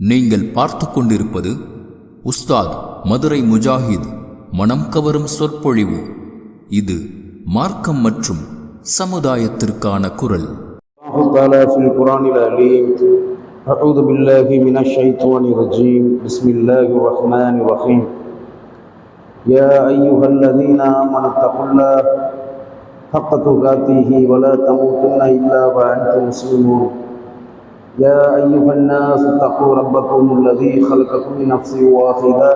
நீங்கள் பார்த்து கொண்டிருப்பது உஸ்தாத் மதுரை முஜாஹித் மனம் கவரும் சொற்பொழிவு இது மார்க்கம் மற்றும் சமுதாயத்திற்கான குரல் الله تعالى في القرآن العليم أعوذ بالله من الشيطان الرجيم بسم الله الرحمن الرحيم يا أيها الذين آمنوا اتقوا الله حق تقاته ولا تموتن إلا وأنتم مسلمون يا أيها الناس اتقوا ربكم الذي خلقكم من نفس واحدة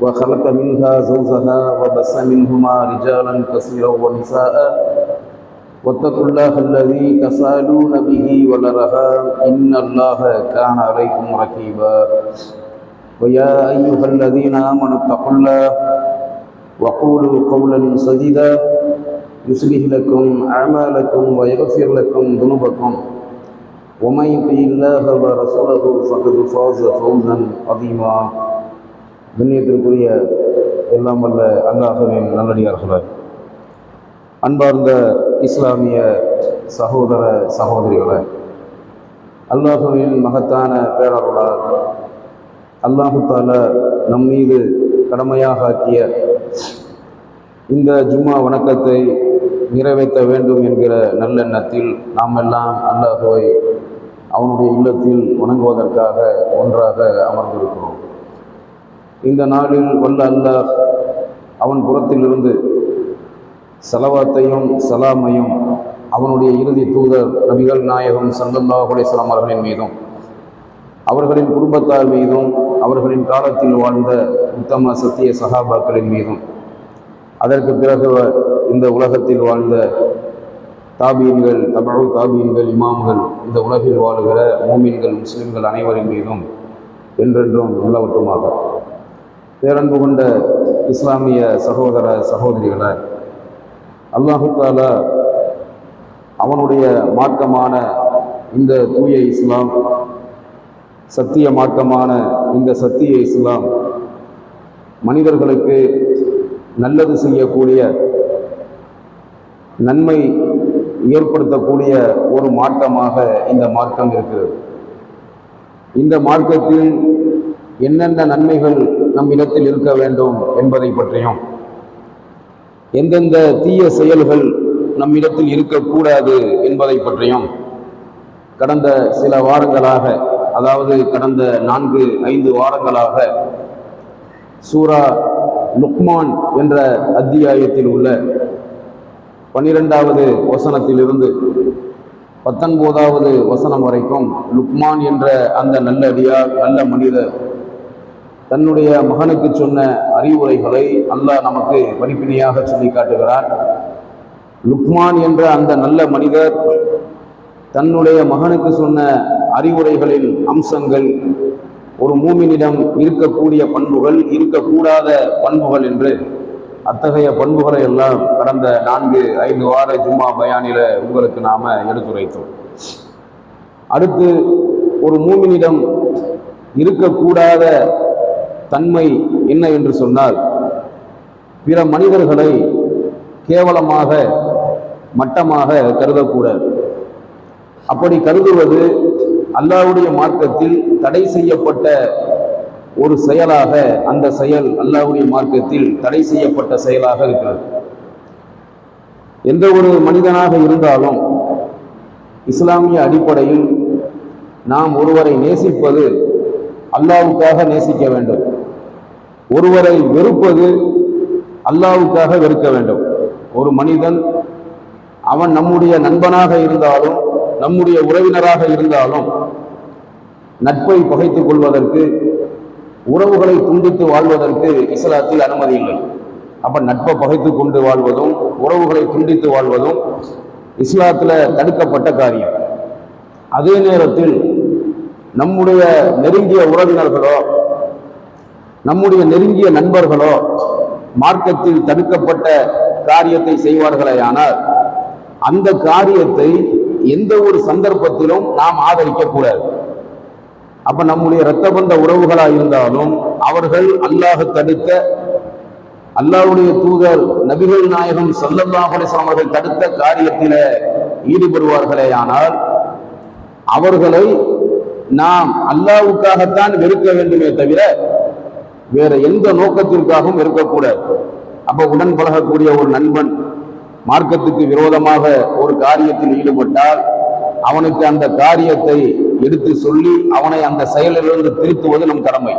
وخلق منها زوجها وبث منهما رجالا كثيرا ونساء. واتقوا الله الذي تسألون به والارham إن الله كان عليكم رقيبا ويا أيها الذين آمنوا اتقوا الله وقولوا قولا سديدا. يصلح لكم أعمالكم ويغفر لكم ذنوبكم. ومن يطع الله ورسوله فقد فاز فوزا عظيما கண்ணியத்திற்குரிய எல்லாம் வல்ல அல்லாஹுவின் நல்லடியார்களே அன்பார்ந்த இஸ்லாமிய சகோதர சகோதரிகளே அல்லாஹுவின் மகத்தான பேரருளால் அல்லாஹு தாலா நம் மீது கடமையாக ஆக்கிய இந்த ஜும்மா வணக்கத்தை நிறைவேற்ற வேண்டும் என்கிற நல்லெண்ணத்தில் நாம் எல்லாம் அல்லாஹுவை அவனுடைய இல்லத்தில் வணங்குவதற்காக ஒன்றாக அமர்ந்திருக்கிறோம். இந்த நாளில் வல்ல அல்லாஹ் அவன் புறத்திலிருந்து சலவாத்தையும் சலாமையும் அவனுடைய இறுதி தூதர் நபிகள் நாயகம் சல்லல்லாஹ் அலைஹிஸ்ஸலாம் அவர்களின் மீதும் அவர்களின் குடும்பத்தார் மீதும் அவர்களின் காலத்தில் வாழ்ந்த உத்தம சத்திய சகாபாக்களின் மீதும். அதற்கு பிறகு இந்த உலகத்தில் வாழ்ந்த தாபீன்கள் தபழு தாபீன்கள் இமாம்கள் இந்த உலகில் வாழுகிற மோமீன்கள் முஸ்லிம்கள் அனைவரின் மீதும் என்றென்றும் உள்ளவற்றுமாக. பேரன்பு கொண்ட இஸ்லாமிய சகோதர சகோதரிகளை அல்லாஹுத்தால அவனுடைய மார்க்கமான இந்த தூய இஸ்லாம் சத்திய மார்க்கமான இந்த சத்திய இஸ்லாம் மனிதர்களுக்கு நல்லது செய்யக்கூடிய நன்மை ஏற்படுத்தக்கூடிய ஒரு மாற்றமாக இந்த மார்க்கம் இருக்கிறது. இந்த மார்க்கத்தில் என்னென்ன நன்மைகள் நம் இடத்தில் இருக்க வேண்டும் என்பதை பற்றியும் எந்தெந்த தீய செயல்கள் நம்மிடத்தில் இருக்கக்கூடாது என்பதை பற்றியும் கடந்த சில வாரங்களாக அதாவது கடந்த நான்கு ஐந்து வாரங்களாக சூரா லுக்மான் என்ற அத்தியாயத்தில் உள்ள பன்னிரெண்டாவது வசனத்திலிருந்து பத்தொன்பதாவது வசனம் வரைக்கும் லுக்மான் என்ற அந்த நல்ல அடியார் நல்ல மனிதர் தன்னுடைய மகனுக்கு சொன்ன அறிவுரைகளை அல்லாஹ் நமக்கு படிப்பினையாக சொல்லி காட்டுகிறார். லுக்மான் என்ற அந்த நல்ல மனிதர் தன்னுடைய மகனுக்கு சொன்ன அறிவுரைகளின் அம்சங்கள் ஒரு மூமினிடம் இருக்கக்கூடிய பண்புகள் இருக்கக்கூடாத பண்புகள் என்று அத்தகைய பண்புகளை எல்லாம் கடந்த நான்கு ஐந்து வார ஜும்மா பயானில உங்களுக்கு நாம எடுத்துரைத்தோம். அடுத்து ஒரு மூமினிடம் இருக்கக்கூடாத தன்மை என்ன என்று சொன்னால் பிற மனிதர்களை கேவலமாக மட்டமாக கருதக்கூடாது. அப்படி கருதுவது அல்லாவுடைய மார்க்கத்தில் தடை செய்யப்பட்ட ஒரு செயலாக அந்த செயல் அல்லாஹுடைய மார்க்கத்தில் தடை செய்யப்பட்ட செயலாக இருக்கிறது. எந்த ஒரு மனிதனாக இருந்தாலும் இஸ்லாமிய அடிப்படையில் நாம் ஒருவரை நேசிப்பது அல்லாவுக்காக நேசிக்க வேண்டும். ஒருவரை வெறுப்பது அல்லாவுக்காக வெறுக்க வேண்டும். ஒரு மனிதன் அவன் நம்முடைய நண்பனாக இருந்தாலும் நம்முடைய உறவினராக இருந்தாலும் நட்பை பகைத்துக் கொள்வதற்கு உறவுகளை துண்டித்து வாழ்வதற்கு இஸ்லாத்தில் அனுமதி இல்லை. அப்ப நட்பை பகைத்து கொண்டு வாழ்வதும் உறவுகளை துண்டித்து வாழ்வதும் இஸ்லாத்தில் தடுக்கப்பட்ட காரியம். அதே நேரத்தில் நம்முடைய நெருங்கிய உறவினர்களோ நம்முடைய நெருங்கிய நண்பர்களோ மார்க்கத்தில் தடுக்கப்பட்ட காரியத்தை செய்வார்களேயானால் அந்த காரியத்தை எந்த ஒரு சந்தர்ப்பத்திலும் நாம் ஆதரிக்க கூடாது. அப்ப நம்முடைய இரத்த பந்த உறவுகளா இருந்தாலும் அவர்கள் அல்லாஹ் தடுத்த அல்லாஹ்வுடைய தூதர் நபிகள் நாயகம் ஸல்லல்லாஹு அவர்கள் தடுத்த காரியத்தில ஈடுபடுவார்களேயானால் அவர்களை நாம் அல்லாவுக்காகத்தான் வெறுக்க வேண்டுமே தவிர வேற எந்த நோக்கத்திற்காகவும் வெறுக்கக்கூடாது அப்ப உடன் பழகக்கூடிய ஒரு நண்பன் மார்க்கத்துக்கு விரோதமாக ஒரு காரியத்தில் ஈடுபட்டால் அவனுக்கு அந்த காரியத்தை எடுத்து சொல்லி அவனை அந்த செயலிலிருந்து திருத்துவது நம் கடமை.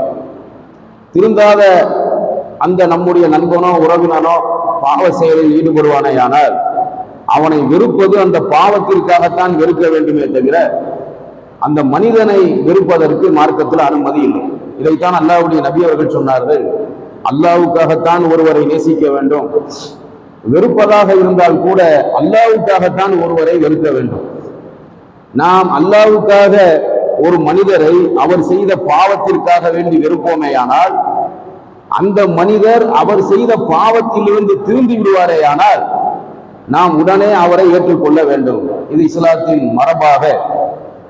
திருந்தாத அந்த நம்முடைய நண்பனோ உறவினனோ பாவ செயலில் ஈடுபடுவானேயானால் அவனை வெறுப்பது அந்த பாவத்திற்காகத்தான் வெறுக்க வேண்டுமே தவிர அந்த மனிதனை வெறுப்பதற்கு மார்க்கத்தில் அனுமதி இல்லை. இதைத்தான் அல்லாவுடைய நபி அவர்கள் சொன்னார்கள். அல்லாவுக்காகத்தான் ஒருவரை நேசிக்க வேண்டும். வெறுப்பதாக இருந்தால் கூட அல்லாவுக்காகத்தான் ஒருவரை வெறுக்க வேண்டும். நாம் அல்லாவுக்காக ஒரு மனிதரை அவர் செய்த பாவத்திற்காக வேண்டி வெறுப்போமேயானால் அந்த மனிதர் அவர் செய்த பாவத்திலிருந்து திரும்பி விடுவாரேயானால் நாம் உடனே அவரை ஏற்றுக்கொள்ள வேண்டும். இது இஸ்லாத்தின் மரபாக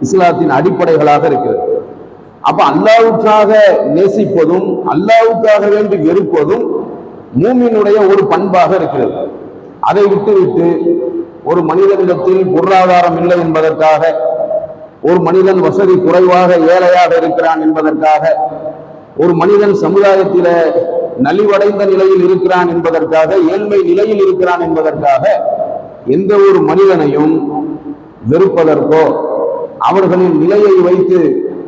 இஸ்லாத்தின் அடிப்படைகளாக இருக்கிறது. அப்ப அல்லாவுக்காக நேசிப்பதும் அல்லாவுக்காக வேண்டி வெறுப்பதும் மூமினுடைய ஒரு பண்பாக இருக்கிறது. அதை விட்டுவிட்டு ஒரு மனிதனிடத்தில் பொருளாதாரம் இல்லை என்பதற்காக ஒரு மனிதன் வசதி குறைவாக ஏழையாக இருக்கிறான் என்பதற்காக ஒரு மனிதன் சமுதாயத்தில நலிவடைந்த நிலையில் இருக்கிறான் என்பதற்காக ஏழ்மை நிலையில் இருக்கிறான் என்பதற்காக எந்த ஒரு மனிதனையும் வெறுப்பதற்கோ அவர்களின் நிலையை வைத்து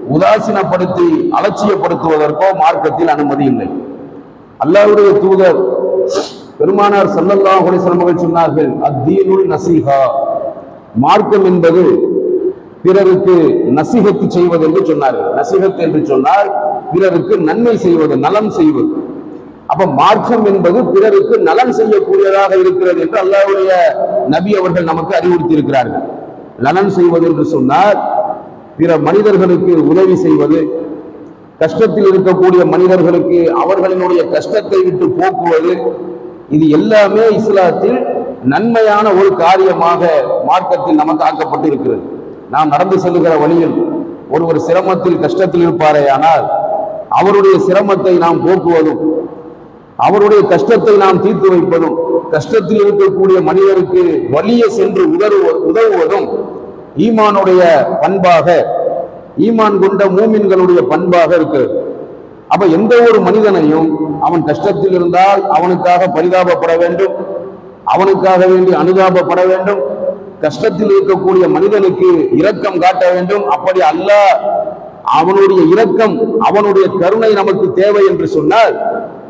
உதாசீனப்படுத்தி அலட்சியப்படுத்துவதற்கோ மார்க்கத்தில் அனுமதி இல்லை. அல்லாவுடைய தூதர் பெருமானார் சல்லல்லா அலைஹி அவர்கள் சொன்னார்கள் அத்தீனுல் நசீகா மார்க்கம் என்பது பிறருக்கு நசிகத்து செய்வது என்று சொன்னார்கள். நசிகத்து என்று சொன்னால் பிறருக்கு நன்மை செய்வது நலம் செய்வது. அப்ப மார்க்கம் என்பது பிறருக்கு நலன் செய்யக்கூடியதாக இருக்கிறது என்று அல்லாவுடைய நபி அவர்கள் நமக்கு அறிவுறுத்தி இருக்கிறார்கள் நலன் செய்வது என்று சொன்னால் பிற மனிதர்களுக்கு உதவி செய்வது கஷ்டத்தில் இருக்கக்கூடிய மனிதர்களுக்கு அவர்களினுடைய கஷ்டத்தை விட்டு போக்குவது இது எல்லாமே இஸ்லாத்தில் நன்மையான ஒரு காரியமாக மார்க்கத்தில் நமக்கு ஆக்கப்பட்டு இருக்கிறது நாம் நடந்து செல்லுகிற வழியில் ஒருவர் சிரமத்தில் கஷ்டத்தில் இருப்பாரே ஆனால் அவருடைய சிரமத்தை நாம் போக்குவதும் அவருடைய கஷ்டத்தை நாம் தீர்த்து வைப்பதும் கஷ்டத்தில் இருக்கக்கூடிய மனிதருக்கு வலிய சென்று உதருவ உதவுவதும் ஈமானுடைய பண்பாக ஈமான் கொண்ட மூமின்களுடைய பண்பாக இருக்கிறது. அப்ப எந்த ஒரு மனிதனையும் அவன் கஷ்டத்தில் இருந்தால் அவனுக்காக பரிதாபப்பட வேண்டும். அவனுக்காக வேண்டி அனுதாபப்பட வேண்டும். கஷ்டத்தில் இருக்கக்கூடிய மனிதனுக்கு இரக்கம் காட்ட வேண்டும். அப்படி அல்ல. அவனுடைய இரக்கம் அவனுடைய கருணை நமக்கு தேவை என்று சொன்னால்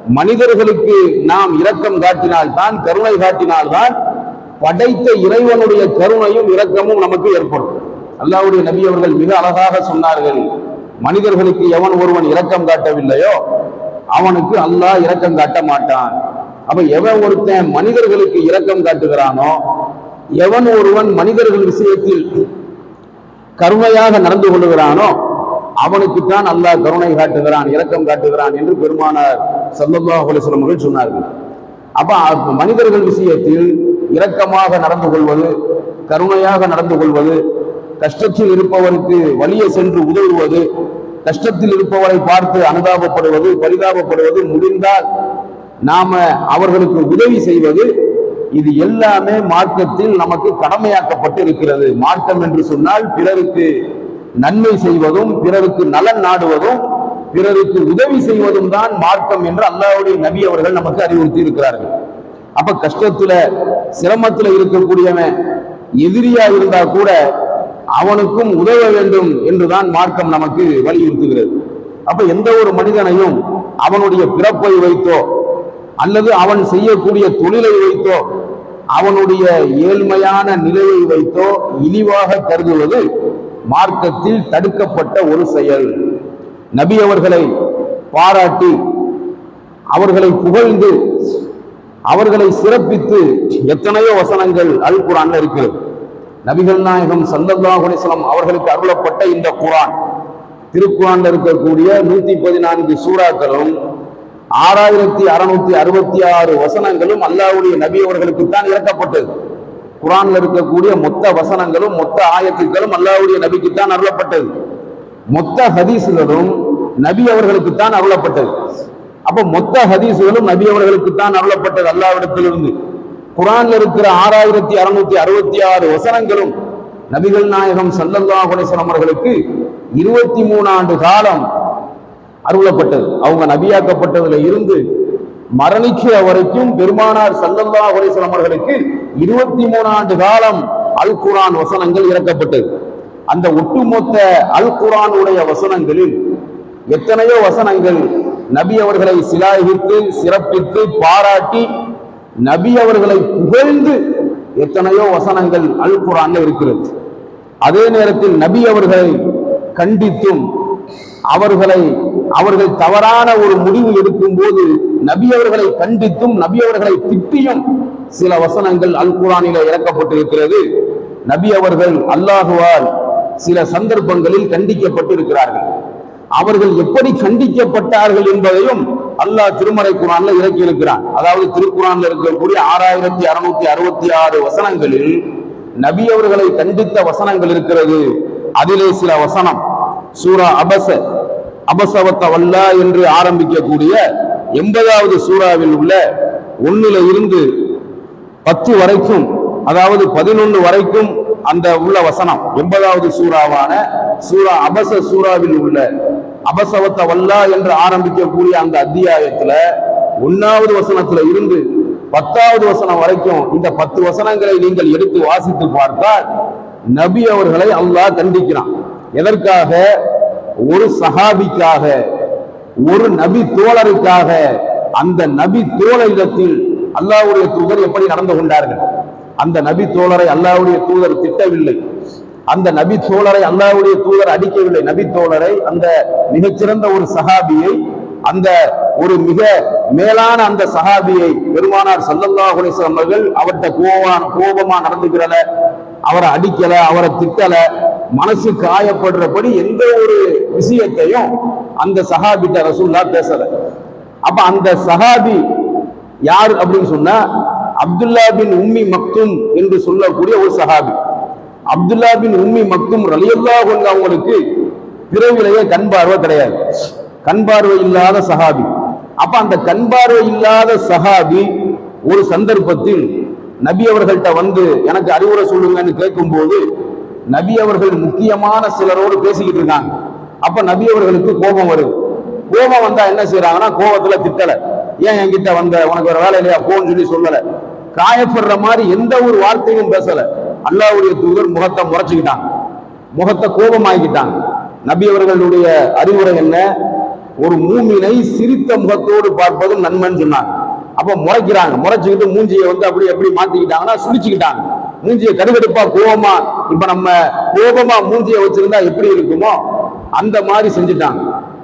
மனிதர்களுக்கு நாம் இரக்கம் காட்டினால் தான் கருணை காட்டினால் தான் படைத்த இறைவனுடைய கருணையும் இரக்கமும் நமக்கு ஏற்படும். அல்லாவுடைய நபி அவர்கள் மிக அழகாக சொன்னார்கள். மனிதர்களுக்கு எவன் ஒருவன் இரக்கம் காட்டவில்லையோ அவனுக்கு அல்லாஹ் இரக்கம் காட்ட மாட்டான். அப்ப எவன் ஒருத்தன் மனிதர்களுக்கு இரக்கம் காட்டுகிறானோ எவன் ஒருவன் மனிதர்கள் விஷயத்தில் கருணையாக நடந்து கொள்ளுகிறானோ அவனுக்குத்தான் அல்லாஹ் கருணை காட்டுகிறான் இரக்கம் காட்டுகிறான் என்று பெருமானார் சல்லல்லாஹு அலைஹி அவர்கள் சொன்னார்கள். அப்ப அப்ப மனிதர்கள் விஷயத்தில் இரக்கமாக நடந்து கொள்வது கருணையாக நடந்து கொள்வது கஷ்டத்தில் இருப்பவருக்கு வழியே சென்று உதவுவது கஷ்டத்தில் இருப்பவரை பார்த்து அனுதாபப்படுவது பரிதாபப்படுவது முடிந்தால் நாம அவர்களுக்கு உதவி செய்வது இது எல்லாமே மார்க்கத்தில் நமக்கு கடமையாக்கப்பட்டு இருக்கிறது. மார்க்கம் என்று சொன்னால் பிறருக்கு நன்மை செய்வதும் பிறருக்கு நலன் நாடுவதும் பிறருக்கு உதவி செய்வதும் தான் மார்க்கம் என்று அல்லாவுடைய நபி அவர்கள் நமக்கு அறிவுறுத்தி இருக்கிறார்கள் அப்ப கஷ்டத்துல சிரமத்துல இருக்கக்கூடியவன் எதிரியா இருந்தா கூட அவனுக்கும் உதவ வேண்டும் என்றுதான் மார்க்கம் நமக்கு வலியுறுத்துகிறது. அப்ப எந்த ஒரு மனிதனையும் அவனுடைய பிறப்பை வைத்தோ அல்லது அவன் செய்யக்கூடிய தொழிலை வைத்தோ அவனுடைய ஏழ்மையான நிலையை வைத்தோ இழிவாக கருதுவது மார்க்கத்தில் தடுக்கப்பட்ட ஒரு செயல். நபி அவர்களை பாராட்டி அவர்களை புகழ்ந்து அவர்களை சிறப்பித்து எத்தனையோ வசனங்கள் அல் குரான் இருக்கிறது. நபிகள் நாயகம் சல்லல்லாஹு அவர்களுக்கு அருளப்பட்ட இந்த குரான். திருக்குறான் இருக்கக்கூடிய நூத்தி பதினான்கு சூறாக்களும் ஆறாயிரத்தி அறுநூத்தி அறுபத்தி ஆறு வசனங்களும் அல்லாவுடைய நபி அவர்களுக்கு தான் இறக்கப்பட்டது. குரான்ல இருக்கக்கூடிய மொத்த வசனங்களும் மொத்த ஆயத்துக்களும் அல்லாவுடைய நபிக்கு தான் அருளப்பட்டது. மொத்த ஹதீசுகளும் நபி அவர்களுக்கு தான் அருளப்பட்டது. அப்ப மொத்த ஹதீசுகளும் நபி அவர்களுக்கு தான் அருளப்பட்டது அல்லாவிடத்திலிருந்து குரான்ல இருக்கிற ஆறாயிரத்தி அறுநூத்தி அறுபத்தி ஆறு வசனங்களும் நபிகள் நாயகம் சல்லல்லா அலைஹி அவர்களுக்கு இருபத்தி மூணு ஆண்டு காலம் அருளப்பட்டது. அவங்க நபியாக்கப்பட்டதுல இருந்து மரணிக்கிற வரைக்கும் பெருமானார் சல்லல்லா அலிஸ்லாம் அவர்களுக்கு இருபத்தி மூணு ஆண்டு காலம் அல் குரான் வசனங்கள் இறக்கப்பட்டது. அந்த ஒட்டுமொத்த அல் குரானுடைய வசனங்களில் எத்தனையோ வசனங்கள் நபி அவர்களை சிலாகித்து சிறப்பித்து பாராட்டி நபி அவர்களை புகழ்ந்து எத்தனையோ வசனங்கள் அல் குரான்ல இருக்கிறது. அதே நேரத்தில் நபி அவர்களை கண்டித்தும் அவர்களை அவர்கள் தவறான ஒரு முடிவு எடுக்கும் போது நபி அவர்களை கண்டித்தும் நபி அவர்களை திட்டியும் சில வசனங்கள் அல் குரானில இறக்கப்பட்டிருக்கிறது. நபி அவர்கள் அல்லாஹுவால் சில சந்தர்ப்பங்களில் கண்டிக்கப்பட்டிருக்கிறார்கள். அவர்கள் எப்படி கண்டிக்கப்பட்டார்கள் என்பதையும் அல்லாஹ் திருமறை குரான்ல இறக்கி இருக்கிறான். அதாவது திருக்குறான்ல இருக்கக்கூடிய ஆறாயிரத்தி அறுநூத்தி அறுபத்தி ஆறு வசனங்களில் நபி அவர்களை கண்டித்த வசனங்கள் இருக்கிறது. அதிலே சில வசனம். சூரா அபச அபசவத்த வல்லா என்று ஆரம்பிக்கக்கூடிய எண்பதாவது சூறாவில் உள்ள ஒன்னில இருந்து பத்து வரைக்கும் அதாவது பதினொன்று வரைக்கும் அந்த உள்ள வசனம். எண்பதாவது சூறாவான சூரா அபச சூறாவில் உள்ள அபசவத்தை வல்லா என்று ஆரம்பிக்கக்கூடிய அந்த அத்தியாயத்துல ஒன்னாவது வசனத்துல இருந்து பத்தாவது வசனம் வரைக்கும் இந்த பத்து வசனங்களை நீங்கள் எடுத்து வாசித்து பார்த்தால் நபி அவர்களை அல்லாஹ் கண்டிக்கிறான் எதற்காக? ஒரு சஹாபிக்காக ஒரு நபி தோழருக்காக அந்த நபி தோழரிடத்தில் அல்லாவுடைய தூதர் எப்படி நடந்து கொண்டார்கள்? அந்த நபி தோழரை அல்லாவுடைய தூதர் திட்டவில்லை. அந்த நபி தோழரை அல்லாவுடைய தூதர் அடிக்கவில்லை. நபி தோழரை அந்த மிகச்சிறந்த ஒரு சஹாபியை அந்த ஒரு மிக மேலான அந்த சஹாபியை பெருமானார் சல்லல்லா குலேசன் அவர்கள் அவர்கிட்ட கோவமா கோபமா நடந்துக்கிறத அவரை அடிக்கல அவரை திட்டல மனசு காயப்படுறபடி எந்த ஒரு விஷயத்தையும் அந்த சஹாபிட்ட ரசூல்லா பேசல. அப்ப அந்த சஹாபி யார் அப்படின்னு சொன்னா அப்துல்லா பின் உம்மி மக்தும் என்று சொல்லக்கூடிய ஒரு சஹாபி. அப்துல்லா பின் உம்மி மக்கும் ரலியல்லா கொண்டு அவங்களுக்கு பிறவிலேயே கண் பார்வை கிடையாது. கண் பார்வை இல்லாத சஹாபி. அப்ப அந்த கண் பார்வை இல்லாத சஹாபி ஒரு சந்தர்ப்பத்தில் நபி அவர்கள்ட்ட வந்து எனக்கு அறிவுரை சொல்லுங்கன்னு கேட்கும்போது நபி அவர்கள் முக்கியமான சிலரோடு பேசிக்கிட்டு இருக்காங்க. அப்ப நபி அவர்களுக்கு கோபம் வருது. கோபம் வந்தா என்ன செய்யறாங்கன்னா கோபத்துல திட்டல. ஏன் என்கிட்ட வந்த? உனக்கு ஒரு வேலை இல்லையா? போன்னு சொல்லி சொல்லல. காயப்படுற மாதிரி எந்த ஒரு வார்த்தையும் பேசலை. அல்லாவுடைய தூதர் முகத்தை முறைச்சுக்கிட்டாங்க. முகத்தை கோபமாக்கிட்டாங்க. நபி அவர்களுடைய அறிவுரை என்ன? ஒரு மூமினை சிரித்த முகத்தோடு பார்ப்பதும் நன்மைன்னு சொன்னாங்க. அப்ப முறைக்கிறாங்க. முறைச்சுக்கிட்டு மூஞ்சியை வந்து அப்படி எப்படி மாத்திக்கிட்டாங்கன்னா சுழிச்சுக்கிட்டாங்க. மூஞ்சியை கடுகடுப்பா கோபமா இப்ப நம்ம கோபமா மூஞ்சியை வச்சிருந்தா எப்படி இருக்குமோ அந்த மாதிரி செஞ்சுட்டாங்க.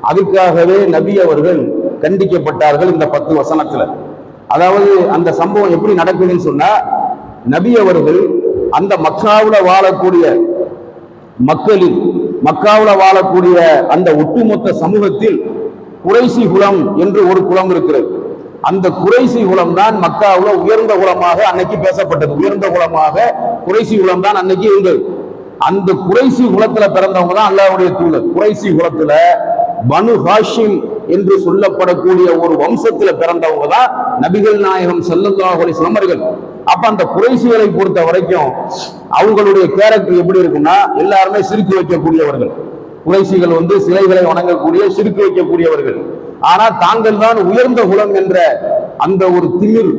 அதுக்காகவே நபி அவர்கள் கண்டிக்கப்பட்டார்கள் இந்த பத்து வசனத்துல. அதாவது அந்த சம்பவம் எப்படி நடக்குதுன்னு சொன்னா நபி அவர்கள் அந்த மக்காவில் வாழக்கூடிய மக்களில் மக்காவில் வாழக்கூடிய அந்த ஒட்டுமொத்த சமூகத்தில் குறைசி குலம் என்று ஒரு குலம் இருக்கிறது. அந்த குறைசி குலம் தான் மக்காவில் உயர்ந்த குலமாக அன்னைக்கு பேசப்பட்டது. உயர்ந்த குலமாக குறைசி குலம் தான் அன்னைக்கு இருந்தது. அந்த குறைசி குலத்துல பிறந்தவங்க தான் அல்லாவுடைய தூதர். குறைசி குலத்துல பனு ஹாஷிம் என்று சொல்லப்படக்கூடிய ஒரு வம்சத்துல பிறந்தவங்க தான் நபிகள் நாயகம் ஸல்லல்லாஹு அலைஹி அப்ப அந்த குறைசிகளை பொறுத்த வரைக்கும் அவங்களுடைய கேரக்டர் எப்படி இருக்கும்னா எல்லாருமே சிரித்து வைக்கக்கூடியவர்கள். குறைசிகள் வந்து சிலைகளை வணங்கக்கூடிய சிரித்து வைக்கக்கூடியவர்கள். ஆனா தாங்கள் தான் உயர்ந்த குலம் என்ற அந்த ஒரு திமிர்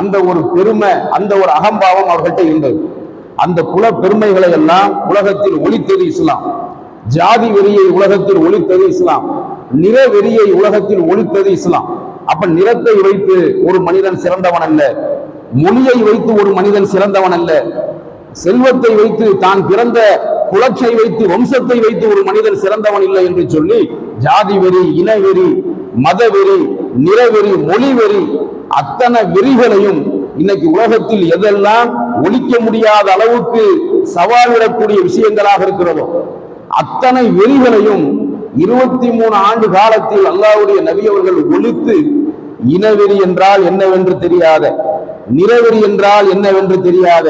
அந்த ஒரு பெருமை அந்த ஒரு அகம்பாவம் அவர்கள்ட்ட இருந்தது. அந்த குல பெருமைகளை எல்லாம் உலகத்தில் ஒழித்தது இஸ்லாம். ஜாதி வெறியை உலகத்தில் ஒழித்தது இஸ்லாம். நிற வெறியை உலகத்தில் ஒழித்தது இஸ்லாம். அப்ப நிறத்தை வைத்து ஒரு மனிதன் சிறந்தவன் அல்ல. மொழியை வைத்து ஒரு மனிதன் சிறந்தவன் அல்ல. செல்வத்தை வைத்து தான் பிறந்த குலச்சை வைத்து வம்சத்தை வைத்து ஒரு மனிதன் சிறந்தவன் இல்லை என்று சொல்லி ஜாதி வெறி இனவெறி மதவெறி நிறவெறி மொழிவெறி அத்தனை வெறிகளையும் இன்னைக்கு உலகத்தில் எதெல்லாம் ஒழிக்க முடியாத அளவுக்கு சவாலிடக்கூடிய விஷயங்களாக இருக்கிறதோ அத்தனை வெறிகளையும் இருபத்தி மூணு ஆண்டு காலத்தில் அல்லாவுடைய நபி அவர்கள் ஒழித்து இனவெறி என்றால் என்னவென்று தெரியாத நிறவெறி என்றால் என்னவென்று தெரியாத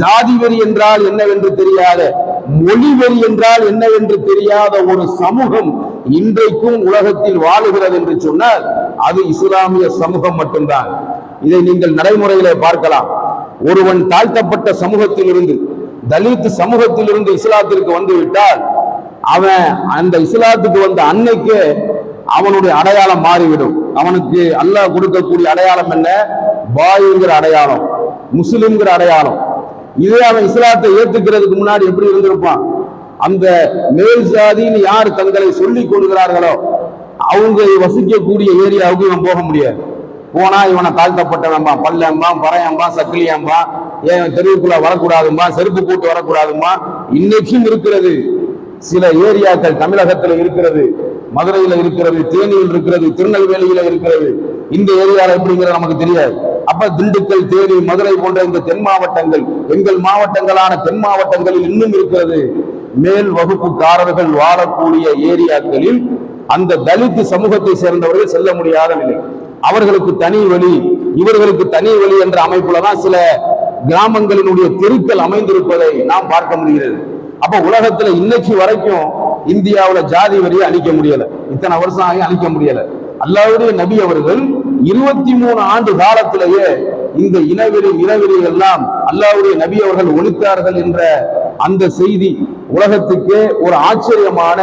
ஜாதி வெறி என்றால் என்னவென்று தெரியாத மொழி வெறி என்றால் என்னவென்று தெரியாத ஒரு சமூகம் இன்றைக்கும் உலகத்தில் வாழுகிறது என்று சொன்னால் அது இஸ்லாமிய சமூகம் மட்டும்தான். இதை நீங்கள் நடைமுறையிலே பார்க்கலாம். ஒருவன் தாழ்த்தப்பட்ட சமூகத்தில் இருந்து தலித் சமூகத்தில் இருந்து இஸ்லாத்திற்கு வந்து விட்டால் அவன் அந்த இஸ்லாத்துக்கு வந்த அன்னைக்கு அவனுடைய அடையாளம் மாறிவிடும். அவனுக்கு அல்லாஹ் கொடுக்கக்கூடிய அடையாளம் என்ன? பாய்ங்கிற அடையாளம் முஸ்லிம்ங்கிற அடையாளம். இதே அவன் இஸ்லாத்தை ஏத்துக்கிறதுக்கு முன்னாடி எப்படி இருந்திருப்பான்? அந்த மேல் ஜாதின்னு யார் தங்களை சொல்லிக் கொள்கிறார்களோ அவங்க வசிக்கக்கூடிய ஏரியாவுக்கு இவன் போக முடியாது. போனா இவனை தாழ்த்தப்பட்டவன்பா பல்லம்பா பறையம்பா சக்கிலியம்பா ஏன் தெருவுக்குள்ள வரக்கூடாதும்பா செருப்பு போட்டு வரக்கூடாதும்பா இன்னைக்கும் இருக்கிறது. சில ஏரியாக்கள் தமிழகத்துல இருக்கிறது மதுரையில இருக்கிறது தேனியில் இருக்கிறது திருநெல்வேலியில இருக்கிறது. இந்த ஏரியால எப்படிங்கிற நமக்கு தெரியாது. அப்ப திண்டுக்கல் தேனி மதுரை போன்ற இந்த தென் மாவட்டங்கள் எங்கள் மாவட்டங்களான தென் மாவட்டங்களில் இன்னும் இருக்கிறது. மேல் வகுப்புக்காரர்கள் வாழக்கூடிய ஏரியாக்களில் அந்த தலித் சமூகத்தை சேர்ந்தவர்கள் செல்ல முடியாத நிலை அவர்களுக்கு தனி வழி இவர்களுக்கு தனி வழி என்ற அமைப்புல தான் சில கிராமங்களினுடைய தெருக்கள் அமைந்திருப்பதை நாம் பார்க்க முடிகிறது. அப்ப உலகத்துல இன்னைக்கு வரைக்கும் இந்தியாவில ஜாதி வரியை அழிக்க முடியல. இத்தனை வருஷம் ஆகி அழிக்க முடியல. அல்லாவுடைய நபி அவர்கள் இருபத்தி மூணு ஆண்டு காலத்திலேயே இந்த இனவெறி இனவெறி எல்லாம் அல்லாவுடைய நபி அவர்கள் ஒழித்தார்கள் என்ற அந்த செய்தி உலகத்துக்கே ஒரு ஆச்சரியமான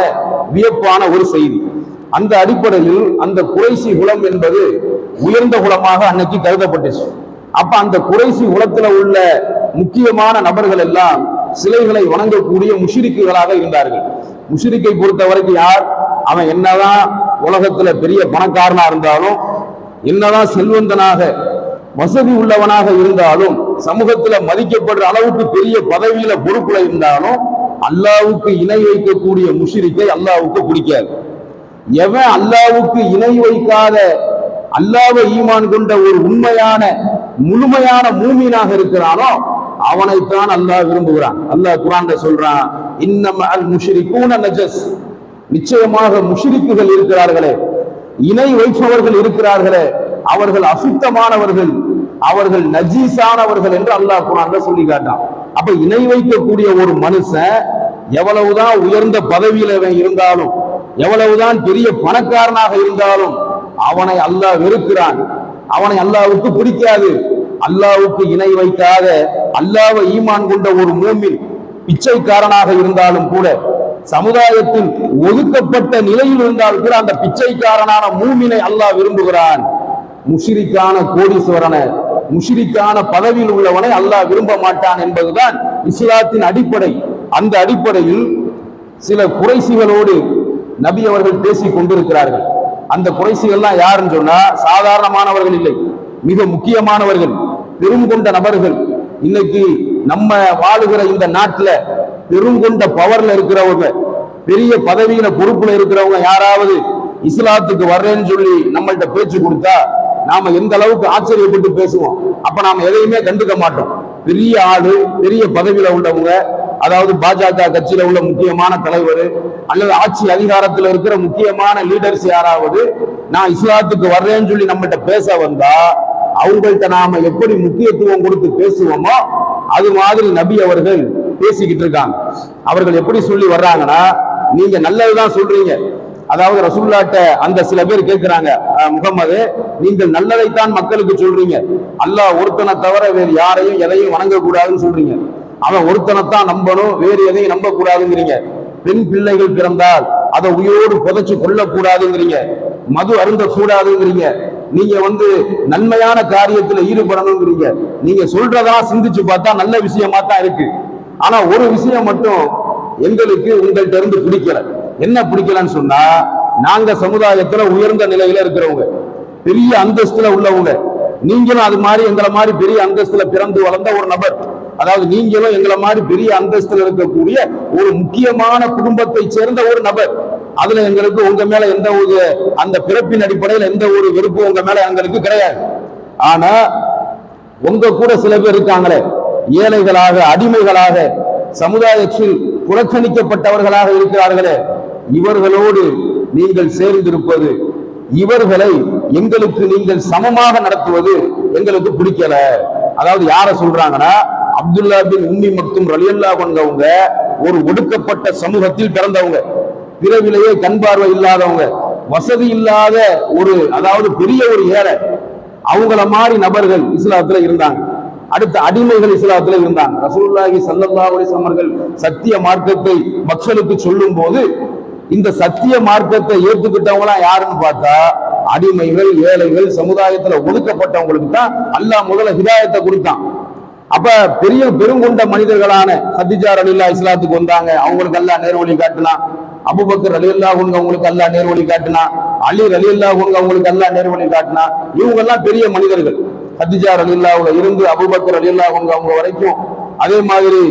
வியப்பான ஒரு செய்தி. அந்த அடிப்படையில் அந்த குறைசி குலம் என்பது உயர்ந்த குலமாக அன்னைக்கு கருதப்பட்டுச்சு. அப்ப அந்த குறைசி குலத்துல உள்ள முக்கியமான நபர்கள் எல்லாம் சிலைகளை வணங்கக்கூடிய முஷிரிக்குகளாக இருந்தார்கள். முஷிரிக்கை பொறுத்த வரைக்கும் யார்? அவன் என்னதான் உலகத்துல பெரிய பணக்காரனா இருந்தாலும் என்னதான் செல்வந்தனாக வசதி உள்ளவனாக இருந்தாலும் சமூகத்துல மதிக்கப்படுற அளவுக்கு பெரிய பதவியில பொறுப்புல இருந்தாலும் அல்லாவுக்கு இணை வைக்கக்கூடிய முஷிரிக்கை அல்லாவுக்கு பிடிக்காது. எவன் அல்லாவுக்கு இணை வைக்காத அல்லாவை ஈமான் கொண்ட ஒரு உண்மையான முழுமையான மூமீனாக இருக்கிறானோ அவனைத்தான் அல்லாஹ் விரும்புகிறான். அல்லாஹ் குரான் சொல்றான் இன்னம் அல் முஷிரிக்கூன நஜஸ். நிச்சயமாக முஷிரிக்குகள் இருக்கிறார்களே இணை வைப்பவர்கள் இருக்கிறார்களே அவர்கள் அசுத்தமானவர்கள் அவர்கள் நஜீசானவர்கள் என்று அல்லாஹ் குரான்ல சொல்லி காட்டான். அப்ப இணை வைக்கக்கூடிய ஒரு மனுஷன் எவ்வளவுதான் உயர்ந்த பதவியில இருந்தாலும் எவ்வளவுதான் பெரிய பணக்காரனாக இருந்தாலும் அவனை அல்லாஹ் வெறுக்கிறான். அவனை அல்லாவுக்கு பிடிக்காது. அல்லாவுக்கு இணை வைக்காத அல்லாவை ஈமான் கொண்ட ஒரு மூமின் பிச்சைக்காரனாக இருந்தாலும் கூட சமுதாயத்தில் ஒதுக்கப்பட்ட நிலையில் இருந்தால் கூட அந்த பிச்சைக்காரனான மூமினை அல்லாஹ் விரும்புகிறான். முஷிரிக்கான கோடீஸ்வரனை முஷிரிக்கான பதவியில் உள்ளவனை அல்லாஹ் விரும்ப மாட்டான் என்பதுதான் இஸ்லாத்தின் அடிப்படை. அந்த அடிப்படையில் சில குறைசிகளோடு நபி அவர்கள் பேசிக் கொண்டிருக்கிறார்கள். அந்த குறைசிகள்லாம் யாருன்னு சொன்னா சாதாரணமானவர்கள் இல்லை. மிக முக்கியமானவர்கள் பெரும் கொண்ட நபர்கள். இன்னைக்கு நம்ம வாழுகிற இந்த நாட்டுல பெருங்கொண்ட பவர்ல இருக்கிறவங்க பெரிய பதவியில பொறுப்புல இருக்கிறவங்க யாராவது இஸ்லாத்துக்கு வர்றேன்னு சொல்லி நம்மள்கிட்ட பேச்சு கொடுத்தா நாம எந்த அளவுக்கு ஆச்சரியப்பட்டு பேசுவோம்? அப்ப நாம எதையுமே கண்டுக்க மாட்டோம். பெரிய ஆளு பெரிய பதவியில உள்ளவங்க அதாவது பாஜக கட்சியில உள்ள முக்கியமான தலைவர் அல்லது ஆட்சி அதிகாரத்தில் இருக்கிற முக்கியமான லீடர்ஸ் யாராவது நான் இஸ்லாத்துக்கு வர்றேன்னு சொல்லி நம்மகிட்ட பேச வந்தா அவங்கள்ட்ட நாம எப்படி முக்கியத்துவம் கொடுத்து பேசுவோமோ அது மாதிரி நபி அவர்கள் பேசிக்கிட்டு இருக்காங்க. அவர்கள் எப்படி சொல்லி வர்றாங்கன்னா நீங்க நல்லதுதான் சொல்றீங்க. அதாவது ரசூல்லாட்ட அந்த சில பேர் கேட்கிறாங்க முகமது முகம்மது நீங்கள் நல்லதைத்தான் மக்களுக்கு சொல்றீங்க. அல்லாஹ் ஒருத்தனை தவிர வேறு யாரையும் எதையும் வணங்க கூடாதுன்னு சொல்றீங்க. அவன் ஒருத்தனைத்தான் நம்பணும் வேறு எதையும் நம்ப கூடாதுங்கிறீங்க பெண் பிள்ளைகள் பிறந்தால் அதை உயிரோடு புதைச்சு கொள்ளக்கூடாதுங்கிறீங்க மது அருந்த கூடாதுங்கிறீங்க நீங்க வந்து நன்மையான காரியத்துல ஈடுபடணுங்கிறீங்க. நீங்க சொல்றதெல்லாம் சிந்திச்சு பார்த்தா நல்ல விஷயமா தான் இருக்கு. ஆனா ஒரு விஷயம் மட்டும் எங்களுக்கு உங்கள்கிட்ட இருந்து பிடிக்கல. என்ன பிடிக்கலன்னு சொன்னா நாங்க சமுதாயத்துல உயர்ந்த நிலையில இருக்கிறவங்க பெரிய அந்தஸ்துல உள்ளவங்க. நீங்களும் அது மாதிரி எங்களை மாதிரி பெரிய அந்தஸ்துல பிறந்து வளர்ந்த ஒரு நபர். அதாவது நீங்களும் எங்களை மாதிரி பெரிய அந்தஸ்துல இருக்கக்கூடிய ஒரு முக்கியமான குடும்பத்தை சேர்ந்த ஒரு நபர். அதுல எங்களுக்கு உங்க மேல எந்த ஒரு அந்த பிறப்பின் அடிப்படையில் எந்த ஒரு வெறுப்பு உங்க மேல எங்களுக்கு கிடையாது. ஆனா உங்க கூட சில பேர் இருக்காங்களே ஏழைகளாக அடிமைகளாக சமுதாயத்தில் புறக்கணிக்கப்பட்டவர்களாக இருக்கிறார்களே இவர்களோடு நீங்கள் சேர்ந்திருப்பது இவர்களை எங்களுக்கு நீங்கள் சமமாக நடத்துவது எங்களுக்கு பிடிக்கல. அதாவது யார சொல்றாங்கன்னா அப்துல்லா பின் உம்மி மக்தும் ரலியல்லா கொண்டவங்க ஒரு ஒடுக்கப்பட்ட சமூகத்தில் பிறந்தவங்க பிறவிலேயே கண் பார்வை இல்லாதவங்க வசதி இல்லாத ஒரு அதாவது பெரிய ஒரு ஏழை அவங்கள மாதிரி நபர்கள் இஸ்லாத்துல இருந்தாங்க. அடுத்த அடிமைகள் இஸ்லாத்துல இருந்தாங்க. ரசூல்லாஹி ஸல்லல்லாஹு அலைஹி சத்திய மார்க்கத்தை மக்களுக்கு சொல்லும் போது இந்த சத்திய மார்க்கத்தை ஏற்றுக்கிட்டவங்களாம் யாருன்னு பார்த்தா அடிமைகள் ஏழைகள் சமுதாயத்துல ஒதுக்கப்பட்டவங்களுக்கு தான் அல்லாஹ் முதல்ல ஹிதாயத்தை கொடுத்தான். அப்ப பெரிய பெருங்கொண்ட மனிதர்களான ஹதிஜார் அலில்லா இஸ்லாத்துக்கு வந்தாங்க. அவங்களுக்கு எல்லாம் நேர்வழி காட்டினான். அபுபக்கர் அலி அல்லா அவங்களுக்கு எல்லாம் நேர்வழி காட்டினா அலி அலி அல்லா அவங்களுக்கு எல்லாம் நேர்வழி காட்டினா இவங்க எல்லாம் பெரிய மனிதர்கள். ஹதிஜார் அலி அல்லாவுல இருந்து அபுபக்கர் அலி அல்லா அவங்க வரைக்கும் அதே மாதிரி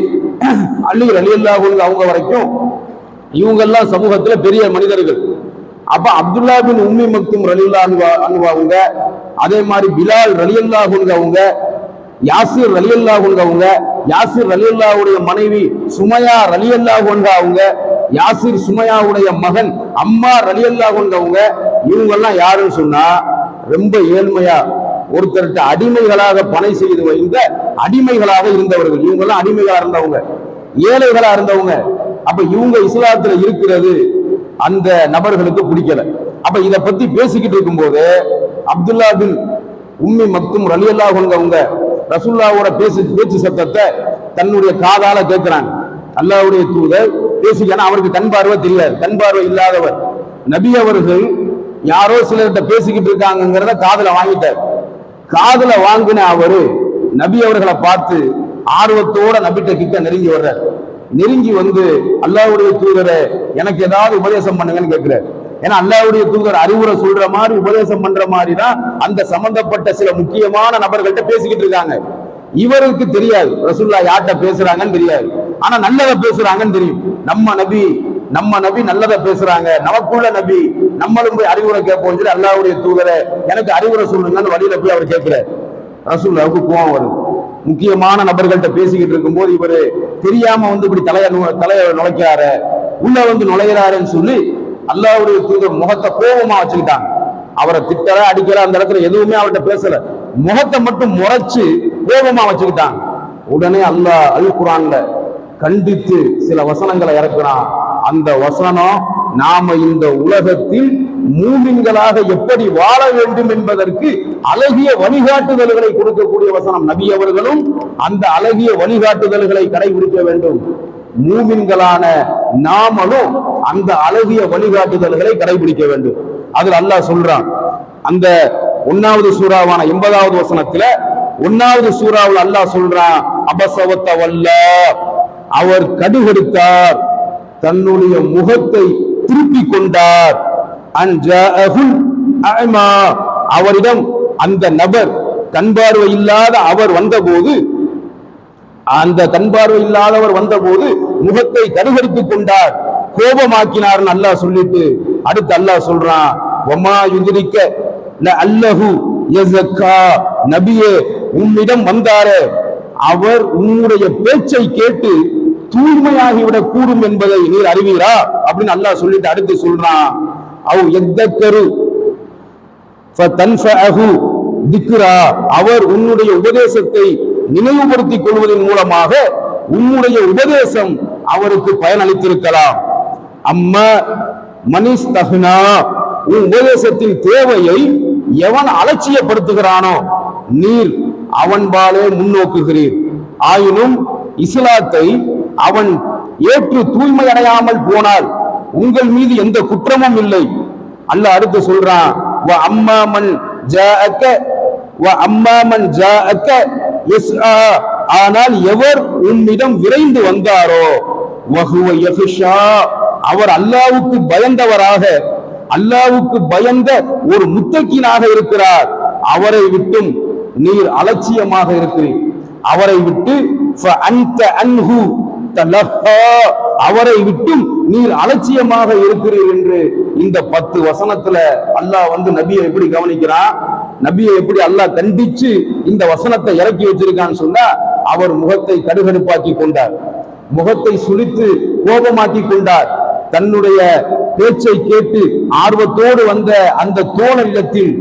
அலி அலி அல்லா அவங்க வரைக்கும் இவங்க எல்லாம் சமூகத்துல பெரிய மனிதர்கள். அப்ப அப்துல்லா பின் உம்மி மக்தும் ரலில்லா அனுவாங்க அதே மாதிரி பிலால் ரலியல்லா அவங்க யாசிர் ரலியல்லா அவங்க யாசிர் ரலியல்லாவுடைய மனைவி சுமையா ரலியல்லா அவங்க யாசிர் சுமையாவுடைய மகன் அம்மா ரலியல்லா அவங்க இவங்க எல்லாம் யாருன்னு சொன்னா ரொம்ப ஏழ்மையா ஒருத்தர்கிட்ட அடிமைகளாக பணி செய்து வைந்த அடிமைகளாக இருந்தவர்கள். இவங்க எல்லாம் அடிமைகளா இருந்தவங்க. ஏழைகளா இருந்தவங்க. அப்ப இவங்க இஸ்லாத்துல இருக்கிறது அந்த நபர்களுக்கு பிடிக்கல. அப்ப இத பத்தி பேசிக்கிட்டு இருக்கும்போது அப்துல்லா பின் உம்மி மக்கும் ரலியல்லா அவங்க ரசுல்லாவோட பேசு பேச்சு சத்தத்தை தன்னுடைய காதால கேட்கிறாங்க அல்லாவுடைய தூதர் பேசிக்கனா அவருக்கு கண் பார்வை தெரியாது. கண் பார்வை இல்லாதவர். நபி அவர்கள் யாரோ சிலர்கிட்ட பேசிக்கிட்டு இருக்காங்கிறத காதல வாங்கிட்டார். காதல வாங்கின அவரு நபி அவர்களை பார்த்து ஆர்வத்தோட நபிட்ட கிட்ட நெருங்கி வர்றார். நெருங்கி வந்து அல்லாவுடைய தூதரை எனக்கு ஏதாவது உபதேசம் பண்ணுங்கன்னு கேட்கிறார். ஏன்னா அல்லாவுடைய தூதர் அறிவுரை சொல்ற மாதிரி உபதேசம் பண்ற மாதிரி தான் அந்த சம்பந்தப்பட்ட சில முக்கியமான நபர்கள்ட்ட பேசிக்கிட்டு இருக்காங்க. இவருக்கு தெரியாது. ரசூல்லா யார்கிட்ட பேசுறாங்கன்னு தெரியாது. ஆனா நல்லதை பேசுறாங்கன்னு தெரியும். நம்ம நபி நம்ம நபி நல்லதை பேசுறாங்க. நமக்குள்ள நபி நம்மளும் போய் அறிவுரை கேட்போம் சொல்லி அல்லாவுடைய தூதரை எனக்கு அறிவுரை சொல்லுங்கன்னு வழியில போய் அவர் கேட்கிறார். ரசூல்லாவுக்கு கோவம் வரும் முக்கியமான நபர்கள்ட்ட பேசிக்கிட்டு இருக்கும்போது இவரு தெரியாம வந்து இப்படி தலைய நு- தலைய நுழைக்கிறாரு. உள்ள வந்து நுழைகிறாருன்னு சொல்லி அல்லாவுடைய தூதர் முகத்தை கோபமா வச்சுக்கிட்டாங்க. அவரை திட்டல அடிக்கல அந்த இடத்துல எதுவுமே அவர்கிட்ட பேசல. முகத்தை மட்டும் முறைச்சு கோபமா வச்சுக்கிட்டாங்க. உடனே அல்லாஹ் அல் குரான்ல கண்டித்து சில வசனங்களை இறக்குறான். அந்த வசனம் நாம இந்த உலகத்தில் மூமின்களாக எப்படி வாழ வேண்டும் என்பதற்கு அழகிய வழிகாட்டுதல்களை கொடுக்கக்கூடிய வசனம். நபி அவர்களும் அந்த அழகிய வழிகாட்டுதல்களை கடைபிடிக்க வேண்டும். மூமின்களான நாமளும் அந்த அழகிய வழிகாட்டுதல்களை கடைபிடிக்க வேண்டும். அதில் அல்லாஹ் சொல்றான் அந்த ஒன்னாவது சூறாவான எண்பதாவது வசனத்துல ஒன்னாவது சூறாவில் அல்லாஹ் சொல்றான் அபசவத்த வல்ல அவர் கடுகெடுத்தார். தன்னுடைய முகத்தை திருப்பி கொண்டார். அவரிடம் அந்த நபர் கண்பார்வை இல்லாத அவர் வந்தபோது அந்த கண்பார்வை இல்லாதவர் வந்தபோது முகத்தை கருகரித்துக் கொண்டார். கோபமாக்கினார் அல்லாஹ் சொல்லிட்டு அடுத்து அல்லாஹ் சொல்றான் ஒமா யுதிரிக்க அல்லஹு நபியே உன்னிடம் வந்தாரே. அவர் உன்னுடைய பேச்சை கேட்டு தூய்மையாகிவிடக் கூடும் என்பதை நீர் அறிவீரா? அப்படின்னு அல்லாஹ் சொல்லிட்டு அடுத்து சொல்றான். அவ் எத்தக்கரு திக்ரா. அவர் உன்னுடைய உபதேசத்தை நினைவுபடுத்திக் கொள்வதன் மூலமாக உன்னுடைய உபதேசம் அவருக்கு பயனளித்திருக்கலாம். அம்மா மனிஷ் தஹ்னா உன் உபதேசத்தின் தேவையை எவன் அலட்சியப்படுத்துகிறானோ நீர் அவன்பாலே முன்னோக்குகிறீர். ஆயினும் இஸ்லாத்தை அவன் ஏற்று தூய்மை அடையாமல் போனால் உங்கள் மீது எந்த குற்றமும் இல்லை. அல்ல அடுத்து சொல்றான் வ அம்மா வ ஆனால் எவர் உன்னிடம் விரைந்து வந்தாரோ? அவர் அல்லாவுக்கு பயந்தவராக அல்லாவுக்கு பயந்த ஒரு முத்தக்கினாக இருக்கிறார். அவரை விட்டும் நீர் அலட்சியமாக இருக்கிறீர். அவரை விட்டு அவரை விட்டும் நீர் அலட்சியமாக இருக்கிறீர் என்று இந்த பத்து வசனத்துல அல்லாஹ் வந்து நபியை எப்படி கவனிக்கிறான்? நபியை எப்படி அல்லாஹ் கண்டிச்சு இந்த வசனத்தை இறக்கி வச்சிருக்கான்னு சொன்னா அவர் முகத்தை கடுகடுப்பாக்கி கொண்டார். முகத்தை சுழித்து கோபமாக்கி கொண்டார். தன்னுடைய பேச்சை கேட்டு ஆர்வத்தோடு வந்த அந்த தோழரிடத்தில்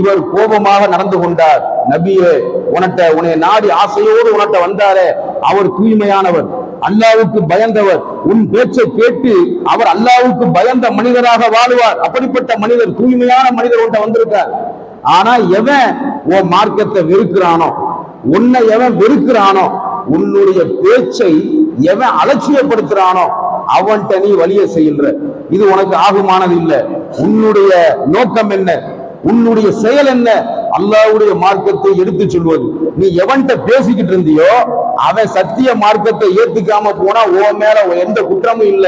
இவர் கோபமாக நடந்து கொண்டார். நபியே உனட்ட உன்னை நாடி ஆசையோடு உனட்ட வந்தாரே அவர் தூய்மையானவர். அல்லாவுக்கு பயந்தவர். உன் பேச்சை கேட்டு அவர் அல்லாவுக்கு பயந்த மனிதராக வாழுவார். அப்படிப்பட்ட மனிதர் தூய்மையான மனிதர் உன்ட்ட வந்திருக்கார். ஆனா எவன் உன் மார்க்கத்தை வெறுக்கிறானோ உன்னை எவன் வெறுக்கிறானோ உன்னுடைய பேச்சை எவன் அலட்சியப்படுத்துறானோ அவன்கிட்ட நீ வழிய செய்கின்ற. இது உனக்கு ஆகுமானது இல்லை. உன்னுடைய நோக்கம் என்ன? உன்னுடைய செயல் என்ன? அல்லாஹ்வுடைய மார்க்கத்தை எடுத்து சொல்வது. நீ எவன்கிட்ட பேசிக்கிட்டு இருந்தியோ அவன் சத்திய மார்க்கத்தை ஏத்துக்காம போனா உன் மேல எந்த குற்றமும் இல்ல.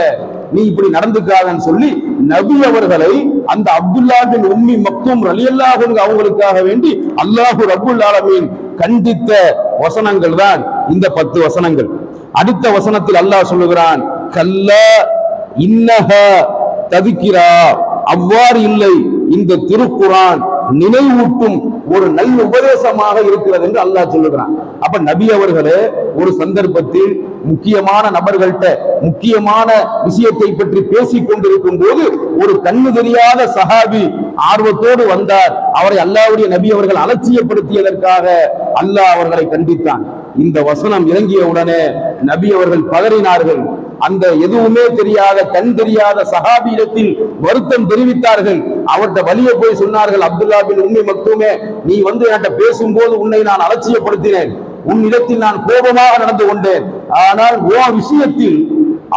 நீ இப்படி நடந்துக்காதன்னு சொல்லி நபி அவர்களை அந்த அப்துல்லாவின் உம்மி மக்தும் ரலியல்லாஹு அவங்களுக்காக வேண்டி அல்லாஹு ரப்புல் ஆலமீன் கண்டித்த வசனங்கள் தான் இந்த பத்து வசனங்கள். அடுத்த வசனத்தில் அல்லாஹ் சொல்லுகிறான் கல்ல இன்னஹ ததுக்கிறா அவ்வாறு இல்லை இந்த திருக்குரான் நினைவூட்டும் ஒரு நல்ல உபதேசமாக இருக்கிறது என்று அல்லாஹ் சொல்லுகிறான். அப்ப நபி அவர்களே ஒரு சந்தர்ப்பத்தில் முக்கியமான நபர்கள்ட்ட முக்கியமான விஷயத்தை பற்றி பேசிக் கொண்டிருக்கும் போது ஒரு கண்ணு தெரியாத சஹாபி ஆர்வத்தோடு வந்தார். அவரை அல்லாவுடைய நபி அவர்கள் அலட்சியப்படுத்தியதற்காக அல்லாஹ் அவர்களை கண்டித்தான். இந்த வசனம் இறங்கிய உடனே நபி அவர்கள் பதறினார்கள். அந்த எதுவுமே தெரியாத கண் தெரியாத சகாபியிடத்தில் வருத்தம் தெரிவித்தார்கள். அவர்கிட்ட வழிய போய் சொன்னார்கள் அப்துல்லா பின் உண்மை மக்தூமே நீ வந்து என்கிட்ட பேசும்போது உன்னை நான் அலட்சியப்படுத்தினேன். உன்னிடத்தில் நான் கோபமாக நடந்து கொண்டேன். ஆனால் ஓ விஷயத்தில்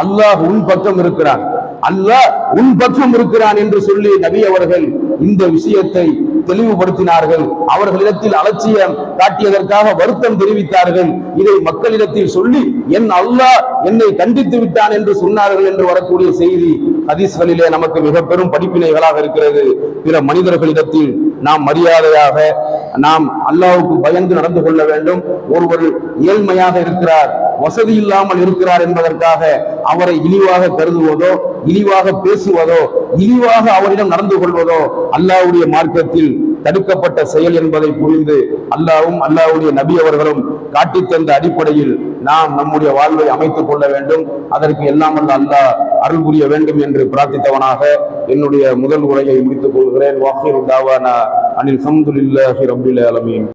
அல்லாஹ் உன் பக்கம் இருக்கிறான். அல்லாஹ் உன் பக்கம் இருக்கிறான் என்று சொல்லி நபி அவர்கள் இந்த விஷயத்தை தெளிவுபடுத்தினார்கள். அவர்களிடத்தில் அலட்சியம் காட்டியதற்காக வருத்தம் தெரிவித்தார்கள். இதை மக்களிடத்தில் சொல்லி என் அல்லாஹ் என்னை கண்டித்து விட்டான் என்று சொன்னார்கள் என்று வரக்கூடிய செய்தி ஹதீஸ்களிலே நமக்கு மிக பெரும் படிப்பினைகளாக இருக்கிறது. பிற மனிதர்களிடத்தில் நாம் மரியாதையாக நாம் அல்லாவுக்கு பயந்து நடந்து கொள்ள வேண்டும். ஒருவர் ஏழ்மையாக இருக்கிறார். வசதி இல்லாமல் இருக்கிறார் என்பதற்காக அவரை இழிவாக கருதுவதோ இழிவாக பேசுவதோ இழிவாக அவரிடம் நடந்து கொள்வதோ அல்லாவுடைய மார்க்கத்தில் தடுக்கப்பட்ட செயல் என்பதை புரிந்து அல்லாவும் அல்லாஹ்வுடைய நபி அவர்களும் காட்டி தந்த அடிப்படையில் நாம் நம்முடைய வாழ்வை அமைத்துக் கொள்ள வேண்டும். அதற்கு எல்லாம் அல்ல அல்லாஹ் அருள் புரிய வேண்டும் என்று பிரார்த்தித்தவனாக என்னுடைய முதல் உரையை முடித்துக் கொள்கிறேன். வாஹிர் தாவானா அனில் ஹம்துலில்லாஹி ரப்பில் அலமீன்